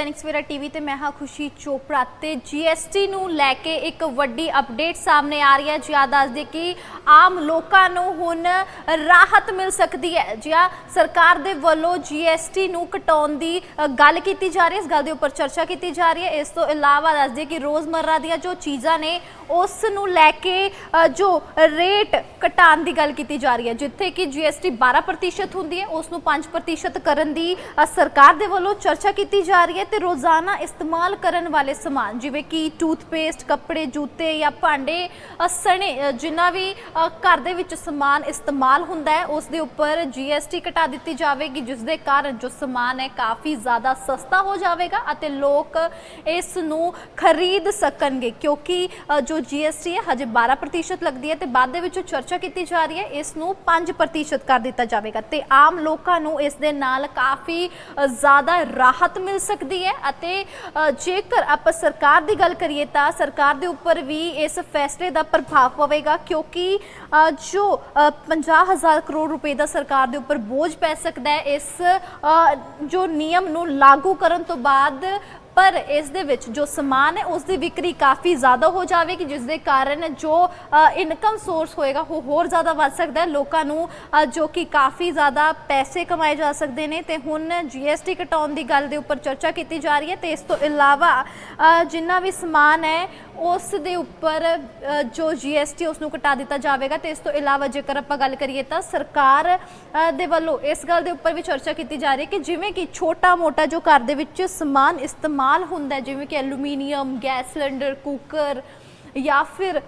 Dainik Savera TV ਤੇ ਮੈਂ ਹਾਂ ਖੁਸ਼ੀ ਚੋਪੜਾ ਤੇ ਜੀਐਸਟੀ ਨੂੰ ਲੈ ਕੇ ਇੱਕ ਵੱਡੀ ਅਪਡੇਟ ਸਾਹਮਣੇ ਆ ਰਹੀ ਹੈ। ਜੀ ਆ ਦੱਸਦੇ ਕਿ ਆਮ ਲੋਕਾਂ ਨੂੰ ਹੁਣ ਰਾਹਤ ਮਿਲ ਸਕਦੀ ਹੈ। ਜੀ ਆ ਸਰਕਾਰ ਦੇ ਵੱਲੋਂ ਜੀਐਸਟੀ ਨੂੰ ਘਟਾਉਣ ਦੀ ਗੱਲ ਕੀਤੀ ਜਾ ਰਹੀ ਹੈ। ਇਸ ਗੱਲ ਦੇ ਉੱਪਰ ਚਰਚਾ ਕੀਤੀ ਜਾ ਰਹੀ ਹੈ। ਇਸ ਤੋਂ ਇਲਾਵਾ ਦੱਸਦੇ ਕਿ ਰੋਜ਼ਮਰਰਾ ਦੀਆਂ ਜੋ ਚੀਜ਼ਾਂ ਨੇ, ਉਸ ਨੂੰ ਲੈ ਕੇ ਜੋ ਰੇਟ ਘਟਾਉਣ ਦੀ ਗੱਲ ਕੀਤੀ ਜਾ ਰਹੀ ਹੈ। ਜਿੱਥੇ ਕਿ ਜੀਐਸਟੀ 12% ਹੁੰਦੀ ਹੈ। ਉਸ ਨੂੰ 5% ਕਰਨ ਦੀ ਸਰਕਾਰ ਦੇ ਵੱਲੋਂ ਚਰਚਾ ਕੀਤੀ ਜਾ ਰਹੀ ਹੈ। ਤੇ ਰੋਜ਼ਾਨਾ ਇਸਤੇਮਾਲ ਕਰਨ ਵਾਲੇ ਸਮਾਨ ਜਿਵੇਂ ਕਿ ਟੂਥਪੇਸਟ ਕੱਪੜੇ ਜੂਤੇ ਜਾਂ ਭਾਂਡੇ ਸਣੇ ਜਿੰਨਾ ਵੀ ਘਰ ਦੇ ਵਿੱਚ ਸਮਾਨ ਇਸਤੇਮਾਲ ਹੁੰਦਾ ਹੈ ਉਸ ਦੇ ਉੱਪਰ ਜੀਐਸਟੀ ਘਟਾ ਦਿੱਤੀ ਜਾਵੇਗੀ ਜਿਸ ਦੇ ਕਾਰਨ ਜੋ ਸਮਾਨ ਹੈ ਕਾਫੀ ਜ਼ਿਆਦਾ ਸਸਤਾ ਹੋ ਜਾਵੇਗਾ ਅਤੇ ਲੋਕ ਇਸ ਨੂੰ ਖਰੀਦ ਸਕਣਗੇ ਕਿਉਂਕਿ ਅ, ਜੋ ਜੀਐਸਟੀ ਹੈ ਹਜੇ 12% ਲੱਗਦੀ ਹੈ ਤੇ ਬਾਅਦ ਦੇ ਵਿੱਚ ਚਰਚਾ ਕੀਤੀ ਜਾ ਰਹੀ ਹੈ ਇਸ ਨੂੰ 5% ਕਰ ਦਿੱਤਾ ਜਾਵੇਗਾ ਤੇ ਆਮ ਲੋਕਾਂ ਨੂੰ ਇਸ ਦੇ ਨਾਲ ਕਾਫੀ ਜ਼ਿਆਦਾ ਰਾਹਤ ਮਿਲ ਸਕਦੀ ਹੈ ਅਤੇ ਜੇਕਰ ਆਪਾਂ ਸਰਕਾਰ ਦੀ ਗੱਲ ਕਰੀਏ ਤਾਂ ਸਰਕਾਰ ਦੇ ਉੱਪਰ ਵੀ ਇਸ ਫੈਸਲੇ ਦਾ ਪ੍ਰਭਾਵ ਪਵੇਗਾ ਕਿਉਂਕਿ ਜੋ ਅ, 50000 ਕਰੋੜ ਰੁਪਏ ਦਾ ਸਰਕਾਰ ਦੇ ਉੱਪਰ ਬੋਝ ਪੈ ਸਕਦਾ ਹੈ ਇਸ ਜੋ ਨਿਯਮ ਨੂੰ ਲਾਗੂ ਕਰਨ ਤੋਂ ਬਾਅਦ ਪਰ ਇਸ ਦੇ ਵਿੱਚ ਜੋ ਸਮਾਨ ਹੈ, ਉਸ ਦੀ ਵਿਕਰੀ ਕਾਫੀ ਜ਼ਿਆਦਾ ਹੋ ਜਾਵੇਗੀ, ਜਿਸ ਦੇ ਕਾਰਨ ਜੋ ਇਨਕਮ ਸੋਰਸ ਹੋਏਗਾ, ਉਹ ਹੋਰ ਜ਼ਿਆਦਾ ਵੱਧ ਸਕਦਾ ਹੈ। ਲੋਕਾਂ ਨੂੰ ਜੋ ਕਿ ਕਾਫੀ ਜ਼ਿਆਦਾ ਪੈਸੇ ਕਮਾਏ ਜਾ ਸਕਦੇ ਨੇ, ਤੇ ਹੁਣ ਜੀਐਸਟੀ ਘਟਾਉਣ ਦੀ ਗੱਲ ਦੇ ਉੱਪਰ ਚਰਚਾ ਕੀਤੀ ਜਾ ਰਹੀ ਹੈ। ਤੇ ਇਸ ਤੋਂ ਇਲਾਵਾ ਜਿੰਨਾ ਵੀ ਸਮਾਨ ਹੈ ਉਸ ਦੇ ਉੱਪਰ ਅ, ਜੋ ਜੀਐਸਟੀ ਉਸ ਨੂੰ ਘਟਾ ਦਿੱਤਾ ਜਾਵੇਗਾ ਤੇ ਇਸ ਤੋਂ ਇਲਾਵਾ ਜੇਕਰ ਆਪਾਂ ਗੱਲ ਕਰੀਏ ਤਾਂ ਸਰਕਾਰ ਦੇ ਵੱਲੋਂ ਇਸ ਗੱਲ ਦੇ ਉੱਪਰ ਵੀ ਚਰਚਾ ਕੀਤੀ ਜਾ ਰਹੀ ਹੈ ਕਿ ਜਿਵੇਂ ਕਿ ਛੋਟਾ ਮੋਟਾ ਜੋ ਘਰ ਦੇ ਵਿੱਚ ਸਮਾਨ ਇਸਤੇਮਾਲ ਹੁੰਦਾ ਜਿਵੇਂ ਕਿ ਐਲੂਮੀਨੀਅਮ ਗੈਸ ਸਿਲੰਡਰ ਕੁੱਕਰ ਜਾਂ ਫਿਰ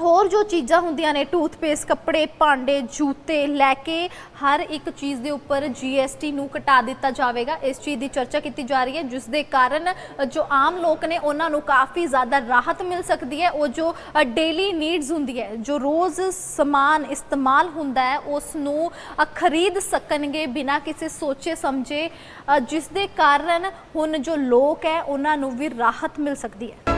ਹੋਰ ਜੋ ਚੀਜ਼ਾਂ ਹੁੰਦੀਆਂ ਨੇ, ਟੂਥਪੇਸਟ, ਕੱਪੜੇ, ਭਾਂਡੇ, ਜੂਤੇ ਲੈ ਕੇ ਹਰ ਇੱਕ ਚੀਜ਼ ਦੇ ਉੱਪਰ ਜੀਐਸਟੀ ਨੂੰ ਘਟਾ ਦਿੱਤਾ ਜਾਵੇਗਾ। ਇਸ ਚੀਜ਼ ਦੀ ਚਰਚਾ ਕੀਤੀ ਜਾ ਰਹੀ ਹੈ, ਜਿਸ ਦੇ ਕਾਰਨ ਜੋ ਆਮ ਲੋਕ ਨੇ, ਉਹਨਾਂ ਨੂੰ ਕਾਫੀ ਜ਼ਿਆਦਾ ਰਾਹਤ ਮਿਲ ਸਕਦੀ ਹੈ। ਉਹ ਜੋ ਡੇਲੀ ਨੀਡਸ ਹੁੰਦੀ ਹੈ, ਜੋ ਰੋਜ਼ ਸਮਾਨ ਇਸਤੇਮਾਲ ਹੁੰਦਾ ਹੈ, ਉਸ ਨੂੰ ਖਰੀਦ ਸਕਣਗੇ ਬਿਨਾਂ ਕਿਸੇ ਸੋਚੇ ਸਮਝੇ ਜਿਸ ਦੇ ਕਾਰਨ ਹੁਣ ਜੋ ਲੋਕ ਹੈ, ਉਹਨਾਂ ਨੂੰ ਵੀ ਰਾਹਤ ਮਿਲ ਸਕਦੀ ਹੈ।